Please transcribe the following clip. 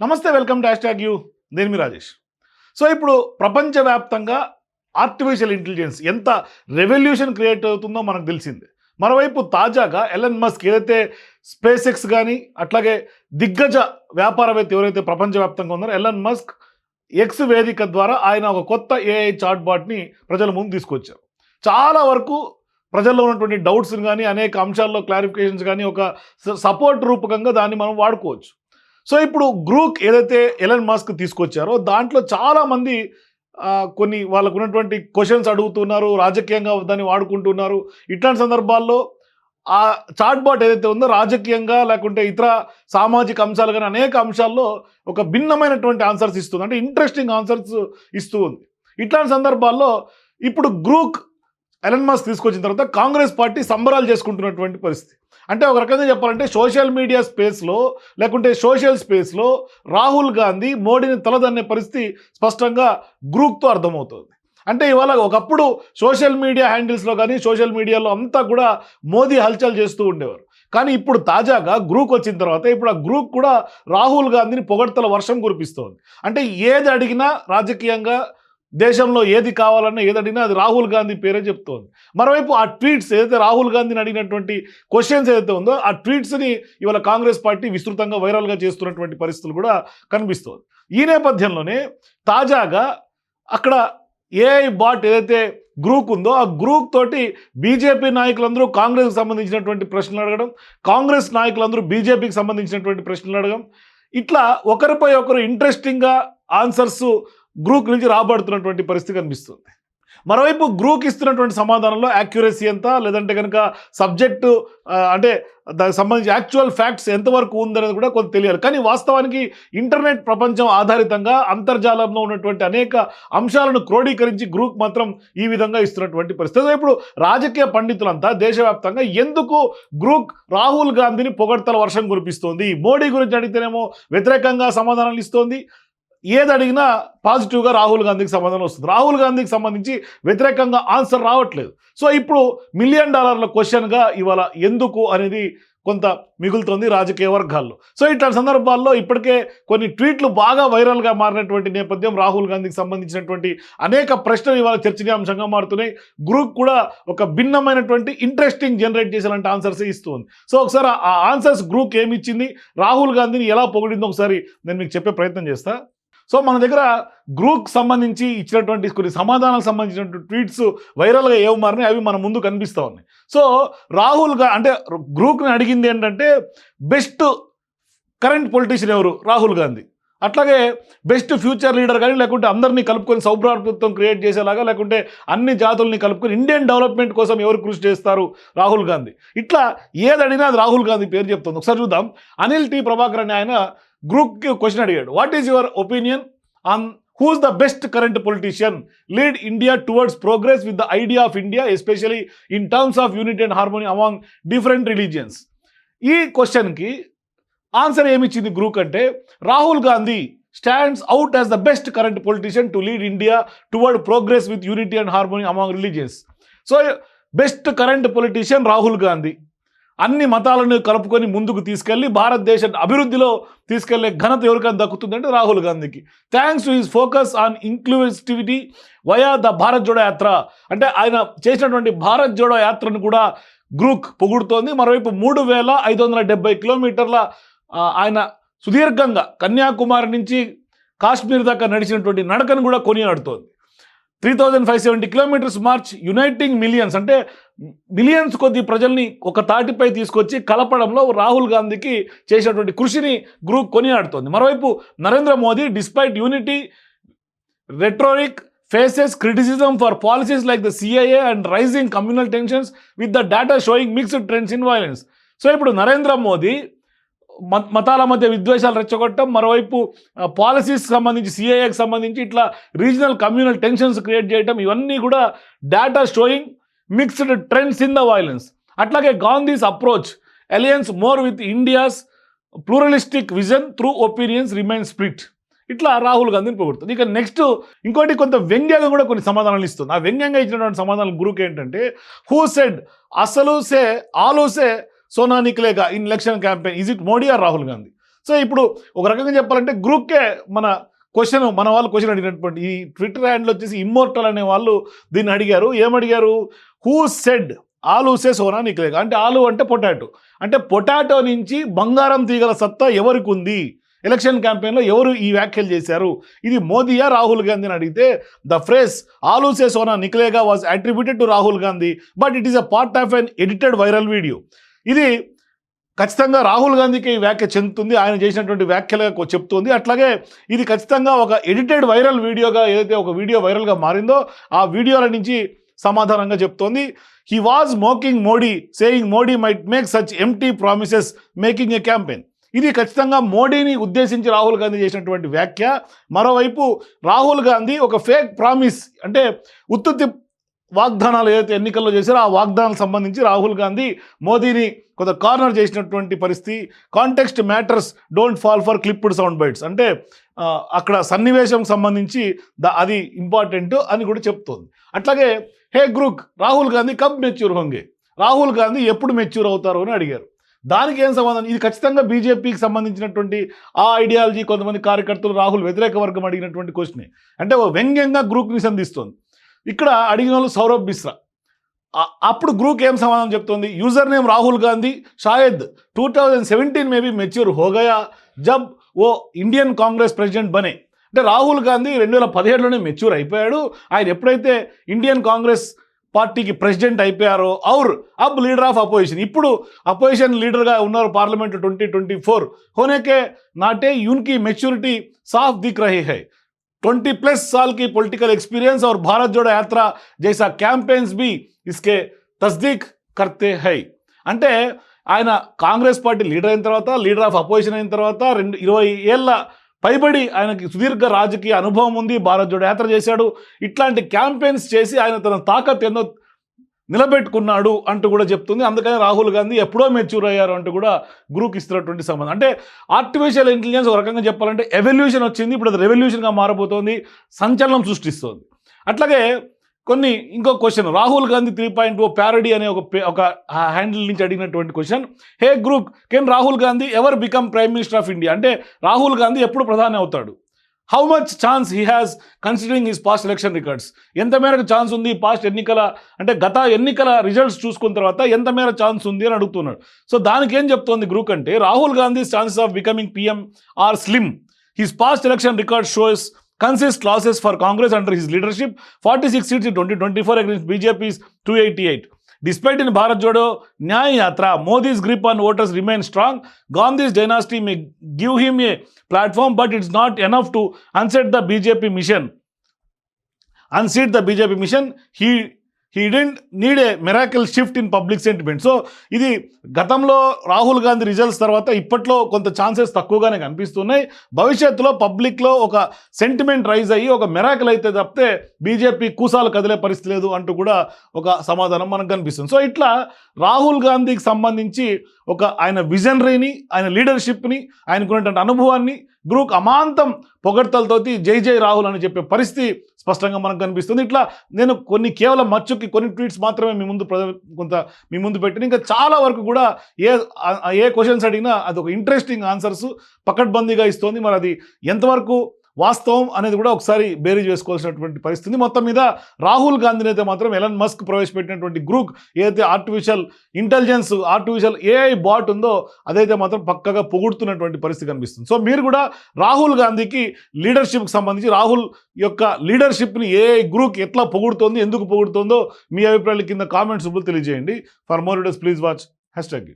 నమస్తే welcome to hash tag U. నేను మీ రాజేష్. సో ఇప్పుడు ప్రపంచవ్యాప్తంగా ఆర్టిఫిషియల్ ఇంటెలిజెన్స్ ఎంత రెవల్యూషన్ క్రియేట్ అవుతుందో మనకు తెలిసిందే. మరోవైపు తాజాగా ఎలన్ మస్క్ ఏదైతే స్పేస్ ఎక్స్ కానీ అట్లాగే దిగ్గజ వ్యాపారవేత్త ఎవరైతే ప్రపంచవ్యాప్తంగా ఉన్నారో ఎలన్ మస్క్ ఎక్స్ వేదిక ద్వారా ఆయన ఒక కొత్త ఏఐ చాట్ బాట్ని ప్రజల ముందు తీసుకొచ్చారు. చాలా వరకు ప్రజల్లో ఉన్నటువంటి డౌట్స్ని కానీ అనేక అంశాల్లో క్లారిఫికేషన్స్ కానీ ఒక సపోర్ట్ రూపకంగా దాన్ని మనం వాడుకోవచ్చు. సో ఇప్పుడు గ్రూక్ ఏదైతే ఎలన్ మాస్క్ తీసుకొచ్చారో దాంట్లో చాలామంది కొన్ని వాళ్ళకు ఉన్నటువంటి క్వశ్చన్స్ అడుగుతున్నారు రాజకీయంగా దాన్ని వాడుకుంటున్నారు. ఇట్లాంటి సందర్భాల్లో ఆ చాట్బాట్ ఏదైతే ఉందో రాజకీయంగా లేకుంటే ఇతర సామాజిక అంశాలు కానీ అనేక అంశాల్లో ఒక భిన్నమైనటువంటి ఆన్సర్స్ ఇస్తుంది. అంటే ఇంట్రెస్టింగ్ ఆన్సర్స్ ఇస్తూ ఉంది. ఇట్లాంటి సందర్భాల్లో ఇప్పుడు గ్రూక్ ఎలన్ మాస్క్ తీసుకొచ్చిన తర్వాత కాంగ్రెస్ పార్టీ సంబరాలు చేసుకుంటున్నటువంటి పరిస్థితి. అంటే ఒక రకంగా చెప్పాలంటే సోషల్ మీడియా స్పేస్లో లేకుంటే సోషల్ స్పేస్లో రాహుల్ గాంధీ మోడీని తలదన్నే పరిస్థితి స్పష్టంగా గ్రూప్తో అర్థమవుతుంది. అంటే ఇవాళ ఒకప్పుడు సోషల్ మీడియా హ్యాండిల్స్లో కానీ సోషల్ మీడియాలో అంతా కూడా మోదీ హల్చల్ చేస్తూ ఉండేవారు. కానీ ఇప్పుడు తాజాగా గ్రూప్ వచ్చిన తర్వాత ఇప్పుడు ఆ గ్రూప్ కూడా రాహుల్ గాంధీని పొగడ్తల వర్షం కురిపిస్తోంది. అంటే ఏది అడిగినా రాజకీయంగా దేశంలో ఏది కావాలన్నా ఏది అడిగినా అది రాహుల్ గాంధీ పేరే చెప్తోంది. మరోవైపు ఆ ట్వీట్స్ ఏదైతే రాహుల్ గాంధీని అడిగినటువంటి క్వశ్చన్స్ ఏదైతే ఉందో ఆ ట్వీట్స్ని ఇవాళ కాంగ్రెస్ పార్టీ విస్తృతంగా వైరల్గా చేస్తున్నటువంటి పరిస్థితులు కూడా కనిపిస్తోంది. ఈ నేపథ్యంలోనే తాజాగా అక్కడ ఏఐ బాట్ ఏదైతే గ్రూప్ ఉందో ఆ గ్రూప్ తోటి బీజేపీ నాయకులందరూ కాంగ్రెస్కి సంబంధించినటువంటి ప్రశ్నలు అడగడం కాంగ్రెస్ నాయకులందరూ బీజేపీకి సంబంధించినటువంటి ప్రశ్నలు అడగడం ఇట్లా ఒకరిపై ఒకరు ఇంట్రెస్టింగ్గా ఆన్సర్స్ గ్రూప్ నుంచి రాబడుతున్నటువంటి పరిస్థితి కనిపిస్తుంది. మరోవైపు గ్రూప్ ఇస్తున్నటువంటి సమాధానంలో యాక్యురసీ ఎంత? లేదంటే కనుక సబ్జెక్టు అంటే దానికి సంబంధించి యాక్చువల్ ఫ్యాక్ట్స్ ఎంతవరకు ఉందనేది కూడా కొంత తెలియాలి. కానీ వాస్తవానికి ఇంటర్నెట్ ప్రపంచం ఆధారితంగా అంతర్జాలంలో ఉన్నటువంటి అనేక అంశాలను క్రోడీకరించి గ్రూప్ మాత్రం ఈ విధంగా ఇస్తున్నటువంటి పరిస్థితి. ఇప్పుడు రాజకీయ పండితులంతా దేశవ్యాప్తంగా ఎందుకు గ్రూప్ రాహుల్ గాంధీని పొగడ్తల వర్షం కురిపిస్తోంది? మోడీ గురించి అడిగితేనేమో వ్యతిరేకంగా సమాధానాలు ఇస్తోంది. ఏది అడిగినా పాజిటివ్గా రాహుల్ గాంధీకి సంబంధం వస్తుంది. రాహుల్ గాంధీకి సంబంధించి వ్యతిరేకంగా ఆన్సర్ రావట్లేదు. సో ఇప్పుడు మిలియన్ డాలర్ల క్వశ్చన్గా ఇవాళ ఎందుకు అనేది కొంత మిగులుతుంది రాజకీయ వర్గాల్లో. సో ఇట్లాంటి సందర్భాల్లో ఇప్పటికే కొన్ని ట్వీట్లు బాగా వైరల్గా మారినటువంటి నేపథ్యం రాహుల్ గాంధీకి సంబంధించినటువంటి అనేక ప్రశ్నలు ఇవాళ చర్చనీయాంశంగా మారుతున్నాయి. గ్రూప్ కూడా ఒక భిన్నమైనటువంటి ఇంట్రెస్టింగ్ జనరేట్ చేసేలాంటి ఆన్సర్స్ ఇస్తుంది. సో ఒకసారి ఆ ఆన్సర్స్ గ్రూప్ ఏమి ఇచ్చింది? రాహుల్ గాంధీని ఎలా పొగిడిందో ఒకసారి నేను మీకు చెప్పే ప్రయత్నం చేస్తాను సో మన దగ్గర గ్రూప్ సంబంధించి ఇచ్చినటువంటి కొన్ని సమాధానాలకు సంబంధించినటువంటి ట్వీట్స్ వైరల్గా ఏవి మారినాయి అవి మన ముందు కనిపిస్తూ ఉన్నాయి. సో రాహుల్గా అంటే గ్రూప్ని అడిగింది ఏంటంటే బెస్ట్ కరెంట్ పొలిటీషియన్ ఎవరు? రాహుల్ గాంధీ. అట్లాగే బెస్ట్ ఫ్యూచర్ లీడర్ కానీ లేకుంటే అందరినీ కలుపుకొని సౌభ్రాతృత్వం క్రియేట్ చేసేలాగా లేకుంటే అన్ని జాతుల్ని కలుపుకొని ఇండియన్ డెవలప్మెంట్ కోసం ఎవరు కృషి చేస్తారు? రాహుల్ గాంధీ. ఇట్లా ఏదడినా అది రాహుల్ గాంధీ పేరు చెప్తుంది. ఒకసారి చూద్దాం. అనిల్ టీ ప్రభాకర్ అని ఆయన గ్రూప్ క్వశ్చన్ అడిగాడు. What is your opinion on who's the best current politician lead India towards progress with the idea of India especially in terms of unity and harmony among different religions ఈ క్వశ్చన్కి answer ఏమిచ్చింది Grok అంటే Rahul Gandhi stands out as the best current politician to lead India toward progress with unity and harmony among religions so best current politician Rahul Gandhi అన్ని మతాలను కలుపుకొని ముందుకు తీసుకెళ్ళి భారతదేశ అభివృద్ధిలో తీసుకెళ్ళే ఘనత ఎవరికైనా దక్కుతుందంటే రాహుల్ గాంధీకి. Thanks to his focus on inclusivity via the Bharat Jodo Yatra అంటే ఆయన చేసినటువంటి భారత్ జోడో యాత్రను కూడా గ్రూక్ పొగుడుతోంది. మరోవైపు మూడు వేల ఐదు వందల డెబ్బై కిలోమీటర్ల ఆయన సుదీర్ఘంగా కన్యాకుమారి నుంచి కాశ్మీర్ దాకా నడిచినటువంటి నడకను కూడా కొనియాడుతోంది. Three thousand five seventy kilometres march uniting millions అంటే మిలియన్స్ కొద్ది ప్రజల్ని ఒక తాటిపై తీసుకొచ్చి కలపడంలో రాహుల్ గాంధీకి చేసినటువంటి కృషిని గ్రూప్ కొనియాడుతోంది. మరోవైపు Narendra Modi despite unity rhetoric faces criticism for policies like the CIA and rising communal tensions with the data showing mixed trends in violence so ఇప్పుడు నరేంద్ర మోదీ మతాల మధ్య విద్వేషాలు రెచ్చగొట్టడం మరోవైపు పాలసీస్ సంబంధించి సిఏఏకి సంబంధించి ఇట్లా రీజనల్ కమ్యూనల్ టెన్షన్స్ క్రియేట్ చేయడం ఇవన్నీ కూడా data showing mixed trends in the violence అట్లాగే Gandhi's approach aligns more with India's pluralistic vision through opinions remain split ఇట్లా రాహుల్ గాంధీని పొగుడుతుంది. ఇక నెక్స్ట్ ఇంకోటి కొంత వ్యంగ్యంగా కూడా కొన్ని సమాధానాలు ఇస్తుంది. ఆ వ్యంగ్యంగా ఇచ్చినటువంటి సమాధానం గురుకు ఏంటంటే హూ సెడ్ అసలు సే ఆలోసే సోనా నిక్లేగా in election campaign is it Modi or Rahul Gandhi so ఇప్పుడు ఒక రకంగా చెప్పాలంటే గ్రూప్కే మన క్వశ్చన్ మన వాళ్ళు క్వశ్చన్ అడిగినటువంటి ఈ ట్విట్టర్ హ్యాండ్లో వచ్చేసి ఇమ్మోర్టల్ అనే వాళ్ళు దీన్ని అడిగారు. ఏమడిగారు? హూ సెడ్ ఆలు సే సోనా నిక్లేగా అంటే ఆలు అంటే పొటాటో. అంటే పొటాటో నుంచి బంగారం తీగల సత్తా ఎవరికి ఉంది ఎలక్షన్ క్యాంపెయిన్లో ఎవరు ఈ వ్యాఖ్యలు చేశారు? ఇది మోదీయా రాహుల్ గాంధీని అడిగితే ద ఫ్రేస్ ఆలు సే సోనా నిక్లేగా was attributed to Rahul Gandhi but it is a part of an edited viral video ఇది ఖచ్చితంగా రాహుల్ గాంధీకి ఈ వ్యాఖ్య చెందుతుంది. ఆయన చేసినటువంటి వ్యాఖ్యలుగా చెప్తుంది. అట్లాగే ఇది ఖచ్చితంగా ఒక ఎడిటెడ్ వైరల్ వీడియోగా ఏదైతే ఒక వీడియో వైరల్గా మారిందో ఆ వీడియోల నుంచి సమాధానంగా చెప్తోంది. He was mocking Modi saying Modi might make such empty promises making a campaign ఇది ఖచ్చితంగా మోడీని ఉద్దేశించి రాహుల్ గాంధీ చేసినటువంటి వ్యాఖ్య. మరోవైపు రాహుల్ గాంధీ ఒక ఫేక్ ప్రామిస్ అంటే ఉత్తుత్తి వాగ్దానాలు ఏదైతే ఎన్నికల్లో చేశారో ఆ వాగ్దానాలకు సంబంధించి రాహుల్ గాంధీ మోదీని కొంత కార్నర్ చేసినటువంటి పరిస్థితి. Context matters don't fall for clipped sound bites. అంటే అక్కడ సన్నివేశం సంబంధించి ద అది ఇంపార్టెంట్ అని కూడా చెప్తోంది. అట్లాగే హే గ్రూక్ రాహుల్ గాంధీ కబ్ మెచ్యూర్ హోంగే. రాహుల్ గాంధీ ఎప్పుడు మెచ్యూర్ అవుతారు అని అడిగారు. దానికి ఏం సమాధానం? ఇది ఖచ్చితంగా బీజేపీకి సంబంధించినటువంటి ఆ ఐడియాలజీ కొంతమంది కార్యకర్తలు రాహుల్ వ్యతిరేక వర్గం అడిగినటువంటి క్వశ్చనే. అంటే ఓ వ్యంగ్యంగా గ్రూప్ని సంధిస్తోంది ఇక్కడ అడిగిన వాళ్ళు సౌరభ్ మిశ్రా అప్పుడు గ్రూప్ ఏం సమాధానం చెప్తుంది? User name Rahul Gandhi షాయద్ two thousand seventeen maybe mature హోగయా జబ్ ఓ ఇండియన్ కాంగ్రెస్ ప్రెసిడెంట్ బనే. అంటే రాహుల్ గాంధీ రెండు వేల పదిహేడులోనే మెచ్యూర్ అయిపోయాడు. ఆయన ఎప్పుడైతే ఇండియన్ కాంగ్రెస్ పార్టీకి ప్రెసిడెంట్ అయిపోయారో ఔర్ అబ్ లీడర్ ఆఫ్ అపోజిషన్ ఇప్పుడు అపోజిషన్ లీడర్గా ఉన్నారు పార్లమెంట్ ట్వంటీ ట్వంటీ ఫోర్ హోనేకే నాటే యూన్కి మెచ్యూరిటీ సాఫ్ దిక్ రహి హై. ट्वेंटी प्लस साल की पॉलिटिकल एक्सपीरियंस और भारत जोड़ो यात्रा जैसा कैंपेन्स भी इसके తస్దీక్ కర్తే హై అంటే ఆయన కాంగ్రెస్ పార్టీ లీడర్ అయిన తర్వాత లీడర్ ఆఫ్ అపోజిషన్ అయిన తర్వాత రెండు ఇరవై ఏళ్ళ పైబడి ఆయనకి సుదీర్ఘ రాజకీయ అనుభవం ఉంది భారత్ జోడో యాత్ర చేశాడు ఇట్లాంటి క్యాంపెయిన్స్ చేసి ఆయన తన తాకత్ ఎన్నో నిలబెట్టుకున్నాడు అంటూ కూడా చెప్తుంది. అందుకని రాహుల్ గాంధీ ఎప్పుడో మెచ్యూర్ అయ్యారు అంటూ కూడా గ్రూప్ ఇస్తున్నటువంటి సంబంధం. అంటే ఆర్టిఫిషియల్ ఇంటెలిజెన్స్ ఒక రకంగా చెప్పాలంటే ఎవల్యూషన్ వచ్చింది. ఇప్పుడు అది రెవల్యూషన్గా మారబోతోంది. సంచలనం సృష్టిస్తోంది. అట్లాగే కొన్ని ఇంకో question Rahul Gandhi three point O parody అనే ఒక ఒక హ్యాండిల్ నుంచి అడిగినటువంటి question hey Grok can Rahul Gandhi ever become prime minister of India అంటే రాహుల్ గాంధీ ఎప్పుడు ప్రధాని అవుతాడు? How much chance he has considering his past election records ఎంత మేరకు ఛాన్స్ ఉంది పాస్ట్ ఎన్నికల అంటే గత ఎన్నికల రిజల్ట్స్ చూసుకున్న తర్వాత ఎంత మేర ఛాన్స్ ఉంది అని అడుగుతున్నాడు సో దానికి ఏం చెప్తోంది గ్రూప్ అంటే Rahul Gandhi chances of becoming PM are slim his past election record shows consist losses for Congress under his leadership forty six seats twenty twenty four against BJP's two eighty eight Despite in Bharat Jodo Nyaya Yatra, Modi's grip on voters remains strong. Gandhi's dynasty may give him a platform, but it's not enough to unseat the BJP mission. Unseat the BJP mission. He he didn't need a miracle shift in public sentiment so ఇది గతంలో Rahul Gandhi results తర్వాత ఇప్పట్లో కొంత chances తక్కువగానే కనిపిస్తున్నాయి. భవిష్యత్తులో పబ్లిక్లో ఒక సెంటిమెంట్ రైజ్ అయ్యి ఒక మెరాకిల్ అయితే తప్పితే బీజేపీ కూసాలు కదిలే పరిస్థితి లేదు అంటూ కూడా ఒక సమాధానం మనకు కనిపిస్తుంది. సో ఇట్లా రాహుల్ గాంధీకి సంబంధించి ఒక ఆయన విజనరీని ఆయన లీడర్షిప్ని ఆయనకున్నటువంటి అనుభవాన్ని గ్రూప్ అమాంతం పొగడ్తలతోటి జై జై రాహుల్ అని చెప్పే పరిస్థితి స్పష్టంగా మనకు కనిపిస్తుంది. ఇట్లా నేను కొన్ని కేవలం మచ్చుకి కొన్ని ట్వీట్స్ మాత్రమే మీ ముందు కొంత మీ ముందు పెట్టిన. ఇంకా చాలా వరకు కూడా ఏ ఏ క్వశ్చన్స్ అడిగినా అది ఒక ఇంట్రెస్టింగ్ ఆన్సర్స్ పకడ్బందీగా ఇస్తోంది. మరి అది ఎంతవరకు వాస్తవం అనేది కూడా ఒకసారి బేరీ చేసుకోవాల్సినటువంటి పరిస్థితి. మొత్తం మీద రాహుల్ గాంధీని అయితే మాత్రం ఎలన్ మస్క్ ప్రవేశపెట్టినటువంటి గ్రూప్ ఏదైతే artificial intelligence artificial AI bot ఉందో అదైతే మాత్రం పక్కగా పొగుడుతున్నటువంటి పరిస్థితి కనిపిస్తుంది. సో మీరు కూడా రాహుల్ గాంధీకి లీడర్షిప్కి సంబంధించి రాహుల్ యొక్క లీడర్షిప్ని ఏ గ్రూప్ ఎట్లా పొగుడుతోంది ఎందుకు పొగుడుతోందో మీ అభిప్రాయాల కింద కామెంట్స్ తెలియజేయండి. For more days please watch hash tag